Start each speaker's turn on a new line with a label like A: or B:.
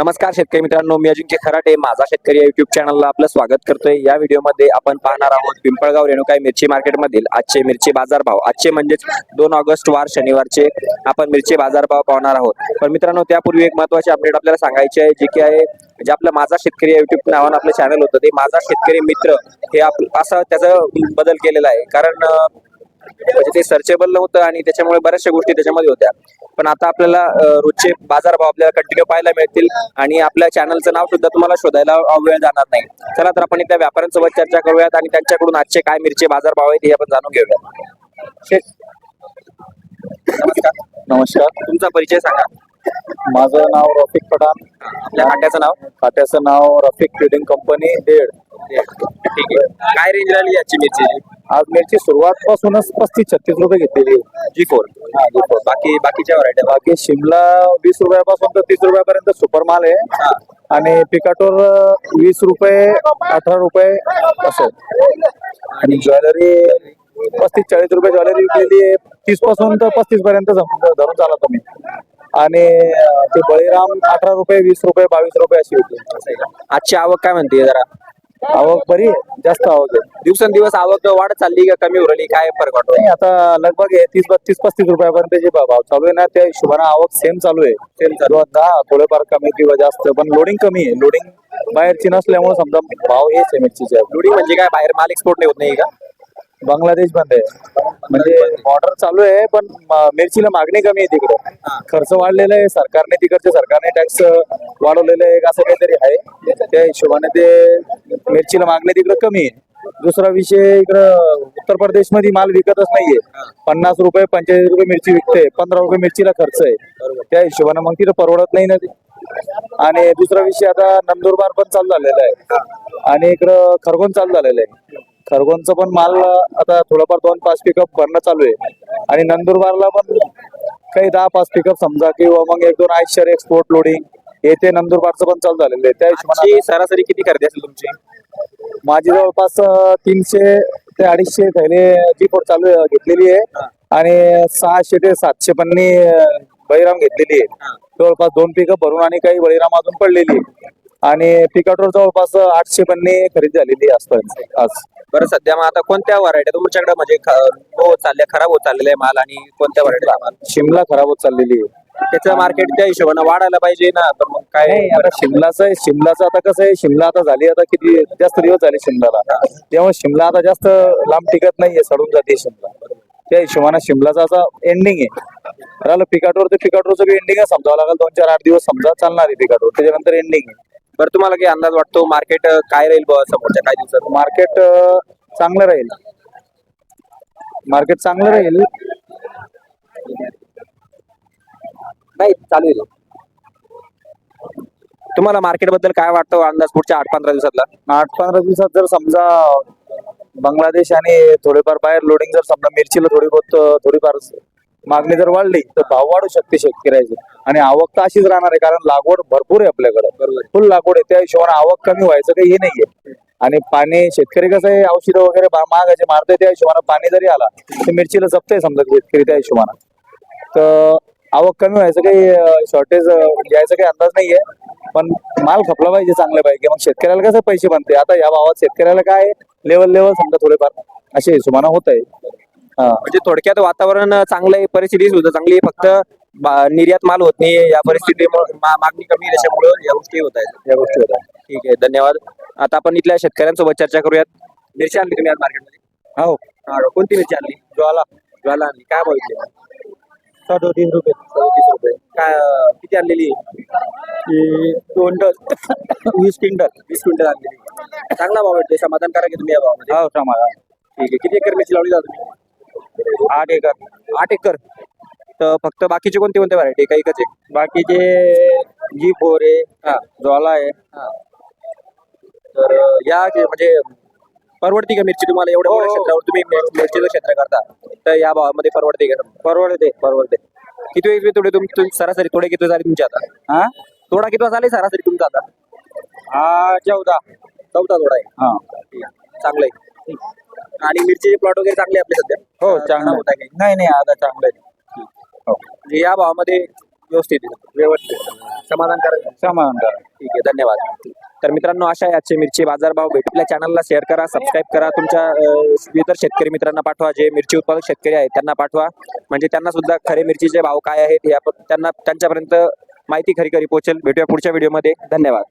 A: नमस्कार शेतकरी मित्रांनो मी अजिंक्य खराटे माझा शेतकरी या युट्यूब चॅनलला आपलं स्वागत करतोय. या व्हिडिओमध्ये आपण पाहणार आहोत पिंपळगाव रेणुकाई मिरची मार्केटमधील आजचे मिरची बाजारभाव. आजचे म्हणजेच दोन ऑगस्ट वार शनिवारचे आपण मिरची बाजारभाव पाहणार आहोत. पण मित्रांनो त्यापूर्वी एक महत्वाची अपडेट आपल्याला सांगायची आहे जे की आहे जे आपलं माझा शेतकरी या युट्यूब नावानं आपलं चॅनल होतं ते माझा शेतकरी मित्र हे आप असं त्याचं बदल केलेला आहे. कारण म्हणजे ते सर्चेबल नव्हतं आणि त्याच्यामुळे बऱ्याचशा गोष्टी त्याच्यामध्ये होत्या. पण आता आपल्याला रोजचे बाजारभाव आपल्याला कंटिन्यू पाहायला मिळतील आणि आपल्या चॅनलचं नाव सुद्धा तुम्हाला शोधायला वेळ जाणार नाही. चला तर आपण इथल्या व्यापाऱ्यांसोबत चर्चा करूयात आणि त्यांच्याकडून आजचे काय मिरचे बाजारभाव आहेत हे आपण जाणून घेऊयात. शेठ. नमस्कार.
B: नमस्कार.
A: तुमचा परिचय सांगा.
B: माझं नाव रफिक पठाण.
A: आपल्या खात्याचं नाव?
B: खात्याचं नाव रफिक ट्रेडिंग कंपनी डेड.
A: ठीक आहे. काय रेंज राहिली याची मिरची
B: आज मिरची सुरुवात पासूनच पस्तीस छत्तीस रुपये घेतलेली. आहे.
A: जी फोर
B: हा, जी फोर.
A: बाकी बाकीच्या व्हरायटी
B: बाकी शिमला वीस रुपयापासून तर तीस रुपयापर्यंत सुपर माल आहे. आणि पिकाटोर वीस रुपये अठरा रुपये असं. आणि ज्वेलरी पस्तीस चाळीस रुपये ज्वेलरी विकलेली आहे. तीसपासून तर पस्तीस पर्यंत धरून चाला तुम्ही. आणि ते बळीराम अठरा रुपये वीस रुपये बावीस रुपये अशी विकली
A: आजची आवक काय म्हणते जरा?
B: आवक बरी आहे जास्त आवक आहे.
A: दिवसेंदिवस आवक वाढत चालली का कमी उरली काय फरक वाटतो?
B: नाही आता लगभग हे तीस बत्तीस पस्तीस रुपयापर्यंत जे भाव चालू आहे ना त्या हिशोबाने आवक सेम चालू आहे. सेम चालू आहे. हा थोडेफार कमी किंवा जास्त पण लोडिंग कमी आहे. लोडिंग बाहेरची नसल्यामुळे समजा भाव आहे मिरचीचे.
A: लोडिंग म्हणजे काय? बाहेर माल एक्सपोर्ट नाही होत नाही का?
B: बांगलादेश बंद आहे. म्हणजे ऑर्डर चालू आहे पण मिरचीला मागणी कमी आहे तिकडे. खर्च वाढलेला आहे सरकारने तिकडच्या सरकारने टॅक्स वाढवलेलं आहे असं काहीतरी आहे. त्या हिशोबाने ते मिरचीला मागणी तिकडे कमी आहे. दुसरा विषय इकडं उत्तर प्रदेशमध्ये माल विकतच नाहीये. पन्नास रुपये पंचेचाळीस रुपये मिरची विकते. पंधरा रुपये मिरचीला खर्च आहे. त्या हिशोबाने मग तिथं परवडत नाही ना ते. आणि दुसरा विषय आता नंदुरबार पण चालू झालेला आहे. आणि इकडं खरगोन चालू झालेलं आहे. खरगोनचं पण माल आता थोडंफार दोन पाच पिकअप भरणं चालू आहे. आणि नंदुरबारला पण काही दहा पाच पिकअप समजा किंवा मग एक दोन आयशर एक्सपोर्ट लोडिंग येथे नंदुरबारचं पण चालू झालेलं आहे. त्या हिशोबाने
A: सरासरी किती खरेदी असेल तुमची?
B: माझी जवळपास तीनशे ते अडीचशे थैले जी फोर चालू घेतलेली आहे. आणि सहाशे ते सातशे पन्नी बळीराम घेतलेली आहे. जवळपास दोन पिकअप भरून आणि काही बळीराम अजून पडलेली आहे. आणि पिकाटवर जवळपास आठशे पन्नी खरेदी झालेली असतात आज.
A: बरं सध्या मग आता कोणत्या व्हरायटी तुमच्याकडे म्हणजे चालल्या खराब होत चाललेला आहे माल आणि कोणत्या व्हरायटीचा माल?
B: शिमला खराब होत चाललेली आहे.
A: त्याचं मार्केट त्या हिशोबाने वाढायला पाहिजे ना तर मग काय
B: नाही आता शिमलाचं आहे शिमलाचं आता कसं आहे शिमला आता झाली आता किती जास्त दिवस झाले शिमलाला. त्यामुळे शिमला आता जास्त लांब टिकत नाहीये सडून जाते शिमला. त्या हिशोबाने शिमलाचा असा एंडिंग आहे. राहिलं पिकाटवर तर पिकाटवरचं बी एंडिंग समजावं लागेल दोन चार आठ दिवस समजा चालणार आहे पिकाटवर त्याच्यानंतर एंडिंग आहे.
A: बरं तुम्हाला काही अंदाज वाटतो मार्केट काय राहील बुवा समोरच्या काही दिवसात?
B: मार्केट चांगलं राहील. मार्केट चांगलं राहील.
A: नाही चालू आहे. तुम्हाला मार्केटबद्दल काय वाटतं अंदाज पुढच्या आठ पंधरा दिवसातला?
B: आठ पंधरा दिवसात जर समजा बांगलादेश आणि थोडेफार बाहेर लोडिंग जर समजा मिरचीला थोडी बहुत थोडीफार मागणी जर वाढली तर भाव वाढू शकते शेतकऱ्याची. आणि आवक तर अशीच राहणार आहे कारण लागवड भरपूर आहे आपल्याकडे. फुल लागवड आहे त्या हिशोबाने आवक कमी व्हायचं काही हे नाहीये. आणि पाणी शेतकरी कसं आहे औषधं वगैरे महागाचे मारते त्या हिशोबाने पाणी जरी आला तर मिरचीला जपतंय समजा शेतकरी त्या हिशोबाने. तर आवक कमी व्हायचं काही शॉर्टेज यायचा काही अंदाज नाहीये. पण माल खपला पाहिजे चांगले पाहिजे मग शेतकऱ्याला कसं पैसे बनते आता या भावात शेतकऱ्याला काय लेवल लेवल समजा थोडेफार अशा हिशोबाने होत आहे
A: म्हणजे थोडक्यात वातावरण चांगलं आहे परिस्थिती सुद्धा चांगली आहे. फक्त निर्यात माल होत नाही या परिस्थितीमुळे मागणी कमी त्याच्यामुळे या गोष्टी होत आहेत.
B: या गोष्टी होतात
A: ठीक आहे धन्यवाद. आता आपण इथल्या शेतकऱ्यांसोबत चर्चा करूयात. मिरची आणली तुम्ही आज मार्केटमध्ये?
B: हो.
A: हा, कोणती मिरची आणली? ज्वाला. ज्वाला आणली. काय भाव विकली?
B: सदोतीस रुपये.
A: सदतीस रुपये. काय किती आणलेली?
B: दोन टन. वीस क्विंटल.
A: वीस क्विंटल आणलेली. चांगला भाव भेटतोय. समाधानकारक आहे तुम्ही या भावामध्ये.
B: हो समाधान.
A: ठीक आहे. किती एकर मिरची लावली जात तुम्ही
B: आठ एकर.
A: आठ एकर. तर फक्त बाकीचे कोणते कोणते व्हरायटी काही एकच आहे
B: बाकीचे जी फोर आहे
A: हा.
B: ज्वाला आहे.
A: तर अं, या जे म्हणजे परवडती का मिरची? तुम्हाला एवढ्या मोठ्या
B: हो, हो.
A: क्षेत्रावर तुम्ही मिर- मिरचीचं क्षेत्र करता. तर या भावामध्ये परवडते का?
B: परवडते.
A: परवडते. किती वेगळे तोडे तुम तुम- सरासरी? तोडे किती झाले तुमचे आता?
B: हा?
A: तोडा किती झाले सरासरी तुमचा आता?
B: हा चौदा.
A: चौथा तोडा आहे.
B: हा.
A: चांगलं आहे. आणि मिरची प्लॉट वगैरे चांगले आपले सध्या?
B: हो चांगलं
A: आहे. काही
B: नाही नाही आता चांगलं आहे. हो.
A: म्हणजे या भावामध्ये व्यवस्थित आहे.
B: व्यवस्थित
A: समाधानकारक आहे.
B: समाधानकारक.
A: ठीक आहे धन्यवाद. तर मित्रांनो अशा आहे आजचे मिरची बाजारभाव भेट आपल्या चॅनलला शेअर करा सबस्क्राईब करा. तुमच्या अं, इतर शेतकरी मित्रांना पाठवा. जे मिरची उत्पादक शेतकरी आहेत त्यांना पाठवा. म्हणजे त्यांना सुद्धा खरे मिरचीचे भाव काय आहेत हे आपण त्यांना त्यांच्यापर्यंत माहिती खरी खरी पोहोचेल. भेटूया पुढच्या व्हिडिओमध्ये धन्यवाद.